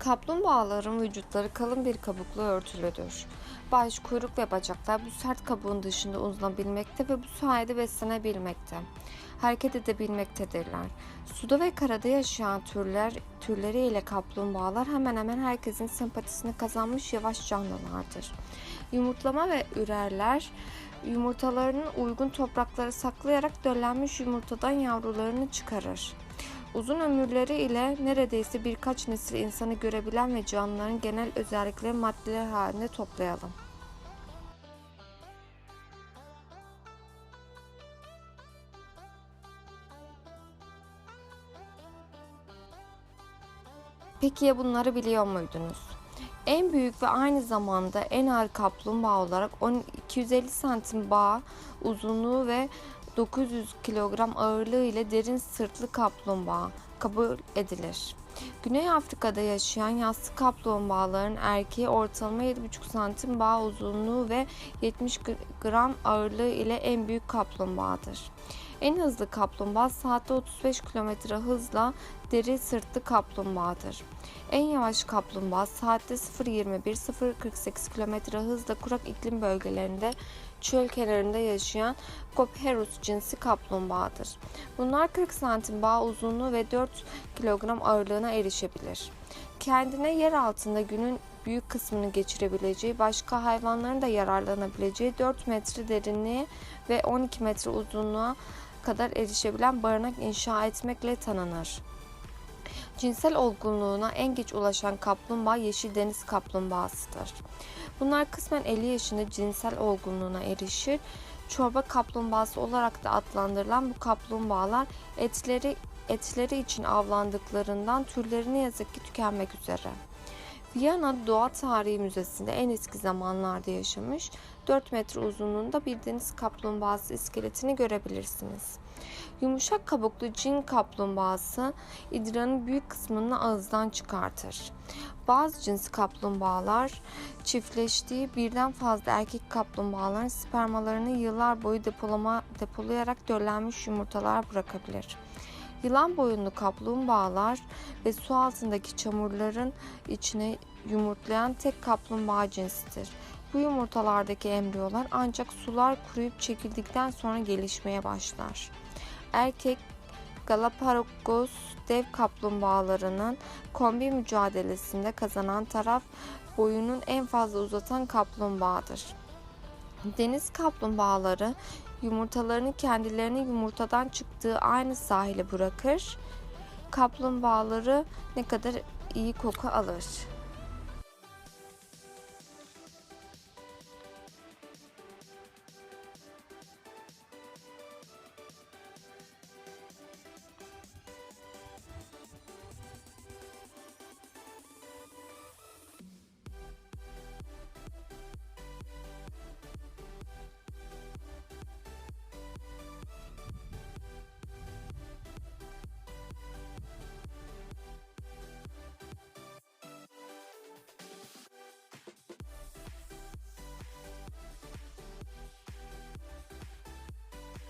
Kaplumbağaların vücutları kalın bir kabukla örtülüdür. Baş, kuyruk ve bacaklar bu sert kabuğun dışında uzanabilmekte ve bu sayede beslenebilmekte. Hareket edebilmektedirler. Suda ve karada yaşayan türler türleri ile kaplumbağalar hemen hemen herkesin sempatisini kazanmış yavaş canlılardır. Yumurtlama ve ürerler yumurtalarını uygun topraklara saklayarak döllenmiş yumurtadan yavrularını çıkarır. Uzun ömürleri ile neredeyse birkaç nesil insanı görebilen ve canlıların genel özellikleri maddeler halinde toplayalım. Peki ya bunları biliyor muydunuz? En büyük ve aynı zamanda en ağır kaplumbağa olarak 10 250 santim bağ uzunluğu ve 900 kilogram ağırlığı ile derin sırtlı kaplumbağa kabul edilir. Güney Afrika'da yaşayan yassı kaplumbağaların erkeği ortalama 7,5 santim bağ uzunluğu ve 70 gram ağırlığı ile en büyük kaplumbağadır. En hızlı kaplumbağa saatte 35 km hızla deri sırtlı kaplumbağadır. En yavaş kaplumbağa saatte 0.21-0.48 km hızla kurak iklim bölgelerinde çöl kenarında yaşayan Copperus cinsi kaplumbağadır. Bunlar 40 santim bağ uzunluğu ve 4 kilogram ağırlığına erişebilir. Kendine yer altında günün büyük kısmını geçirebileceği, başka hayvanların da yararlanabileceği 4 metre derinliğe ve 12 metre uzunluğa kadar erişebilen barınak inşa etmekle tanınır. Cinsel olgunluğuna en geç ulaşan kaplumbağa yeşil deniz kaplumbağasıdır. Bunlar kısmen 50 yaşında cinsel olgunluğuna erişir. Çorba kaplumbağası olarak da adlandırılan bu kaplumbağalar etleri etleri için avlandıklarından türleri ne yazık ki tükenmek üzere. Viyana Doğa Tarihi Müzesi'nde en eski zamanlarda yaşamış 4 metre uzunluğunda bir deniz kaplumbağası iskeletini görebilirsiniz. Yumuşak kabuklu cin kaplumbağası idrarın büyük kısmını ağızdan çıkartır. Bazı cins kaplumbağalar çiftleştiği birden fazla erkek kaplumbağaların spermalarını yıllar boyu depolama, depolayarak döllenmiş yumurtalar bırakabilir. Yılan boyunlu kaplumbağalar ve su altındaki çamurların içine yumurtlayan tek kaplumbağa cinsidir. Bu yumurtalardaki embriyolar ancak sular kuruyup çekildikten sonra gelişmeye başlar. Erkek Galapagos dev kaplumbağalarının kombi mücadelesinde kazanan taraf boyunun en fazla uzatan kaplumbağadır. Deniz kaplumbağaları yumurtalarını kendilerini yumurtadan çıktığı aynı sahile bırakır. Kaplumbağaları ne kadar iyi koku alır.